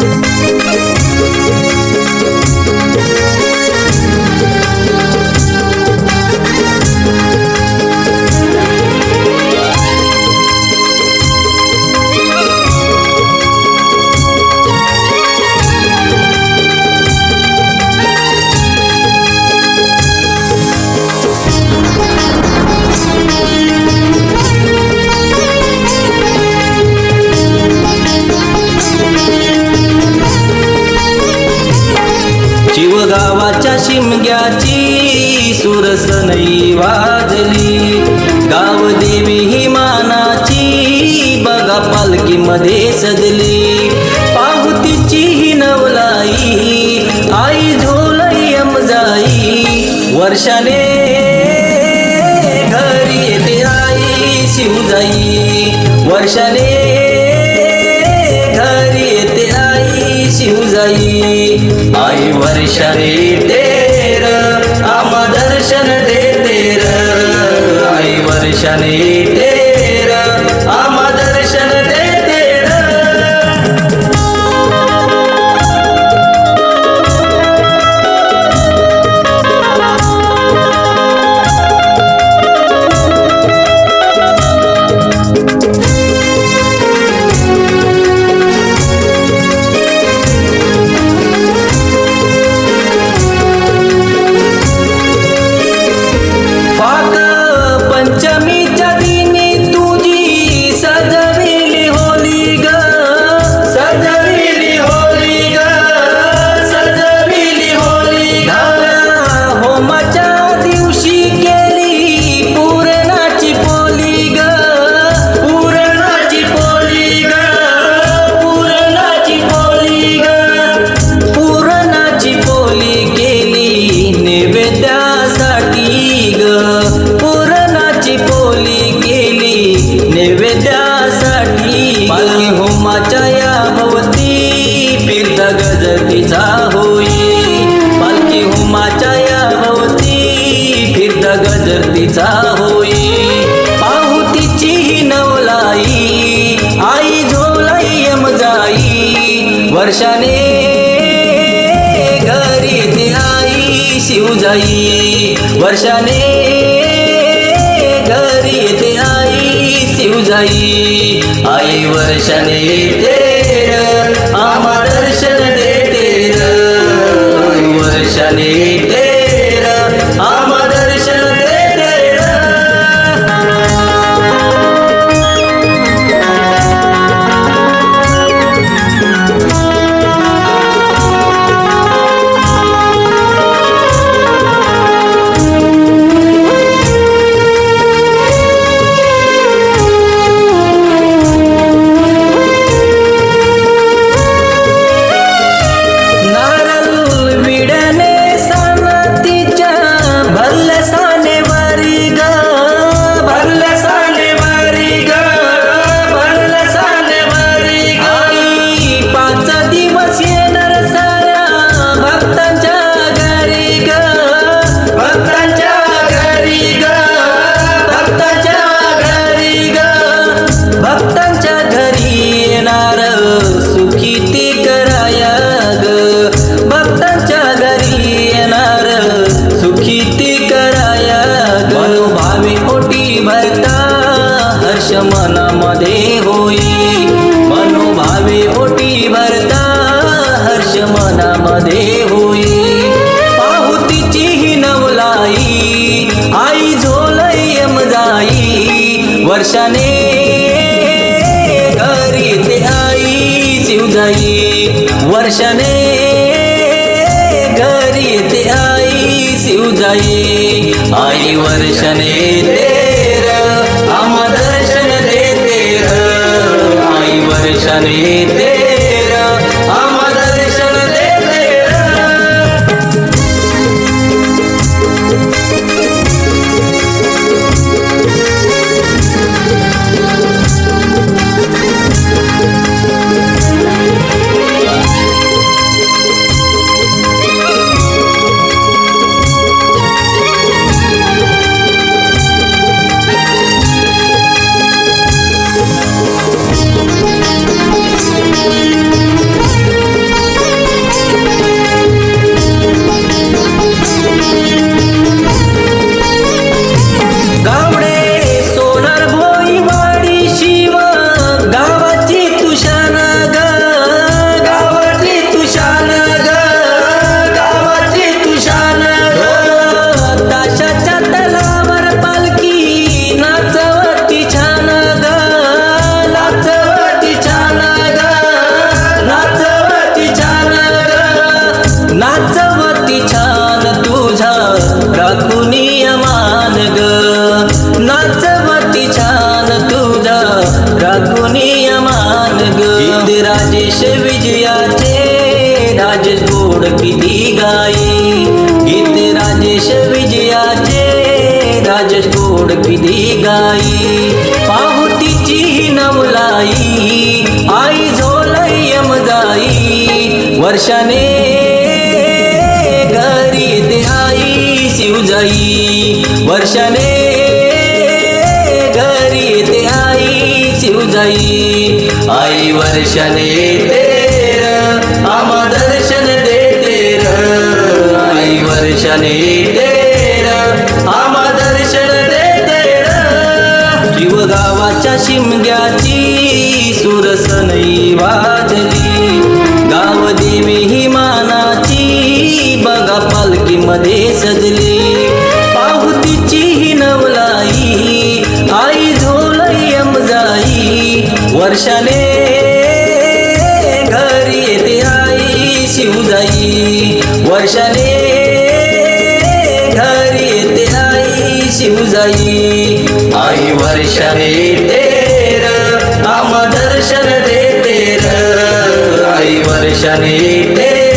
Música सुरसनई वाजली. गावदेवी ही मानाची बघा पालखीमध्ये सजली. पाहुतीची ही नवलाई आई झोलई जाई वर्षाने घरी येते आई शिवजाई वर्षाने घरी येते आई शिवजाई आई वर्षाने वर्षाने होमाच्या या भवती फिरत गजतीचा होई. पालखी होमाच्या या भवती फिरत गजतीचा होई. पाहुतीची ही नवलाई आई झोलाई यमजाई वर्षाने घरी ते आई शिवजाई वर्षाने घरी ते शिवजाई आई वर्षाने तेर आम्हा दर्शन देते र वर्षाने हर्ष मनामध्ये होई. मनोभावे ओटी भरता हर्ष मनामध्ये होई. पाहुतीची ही नवलाई. आई झोल यम जाई वर्षाने घरी ते आई शिवजाई. वर्षाने घरी ते आई शिवजाई. आई वर्षाने वर्षाने गाई पाहुटीची नवलाई. आई झोलयम जाई वर्षाने घरी ते आई शिवजाई. वर्षाने घरी ते आई शिवजाई. आई वर्षाने तेर आमा दर्शन देते र आई वर्षाने शिमग्याची सुरसनई वाजली. गाव देवी ही मानाची बघा पालखीमध्ये सजली. पाहुतीची ही नवलाई आई झोलयम जाई वर्षाने घरी येते आई शिवजाई. वर्षाने घरी येते आई शिवजाई. आई वर्षाने येते आम दर्शन देते र आई वर्षाने तेर